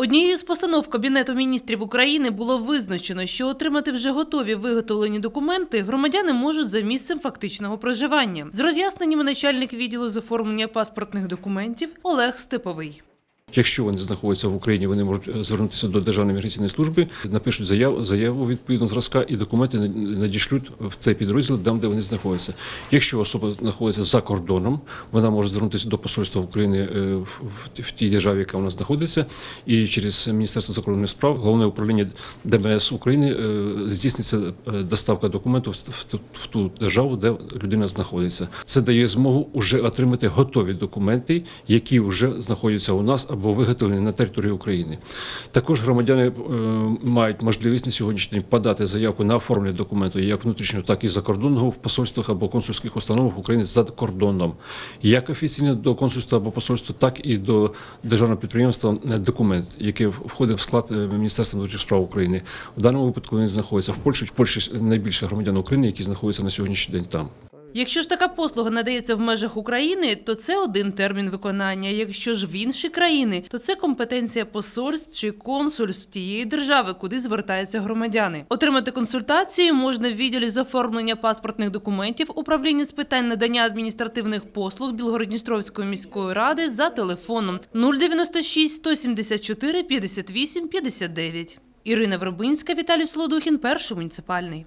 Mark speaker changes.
Speaker 1: Однією з постанов Кабінету міністрів України було визначено, що отримати вже готові виготовлені документи громадяни можуть за місцем фактичного проживання. З роз'ясненнями начальник відділу з оформлення паспортних документів Олег Степовий.
Speaker 2: Якщо вони знаходяться в Україні, вони можуть е, звернутися до Державної міграційної служби, напишуть заяву, заяву відповідно зразка і документи надішлють в цей підрозділ, там, де вони знаходяться. Якщо особа знаходиться за кордоном, вона може звернутися до посольства України е, в, тій державі, яка вона знаходиться, і через Міністерство закордонних справ, головне управління ДМС України е, здійсниться доставка документів в, в, ту- в ту державу, де людина знаходиться. Це дає змогу вже отримати готові документи, які вже знаходяться у нас або виготовлені на території України. Також громадяни е, мають можливість на сьогоднішній день подати заявку на оформлення документу як внутрішнього, так і закордонного в посольствах або консульських установах України за кордоном, як офіційно до консульства або посольства, так і до державного підприємства е, документ, який входить в склад е, Міністерства внутрішніх справ України. У даному випадку він знаходиться в Польщі. В Польщі найбільше громадян України, які знаходяться на сьогоднішній день там.
Speaker 1: Якщо ж така послуга надається в межах України, то це один термін виконання. Якщо ж в інші країни, то це компетенція посольств чи консульств тієї держави, куди звертаються громадяни. Отримати консультацію можна в відділі з оформлення паспортних документів управління з питань надання адміністративних послуг Білгородністровської міської ради за телефоном 096 174 58 59. Ірина Вербинська, Віталій Солодухін, перший муніципальний.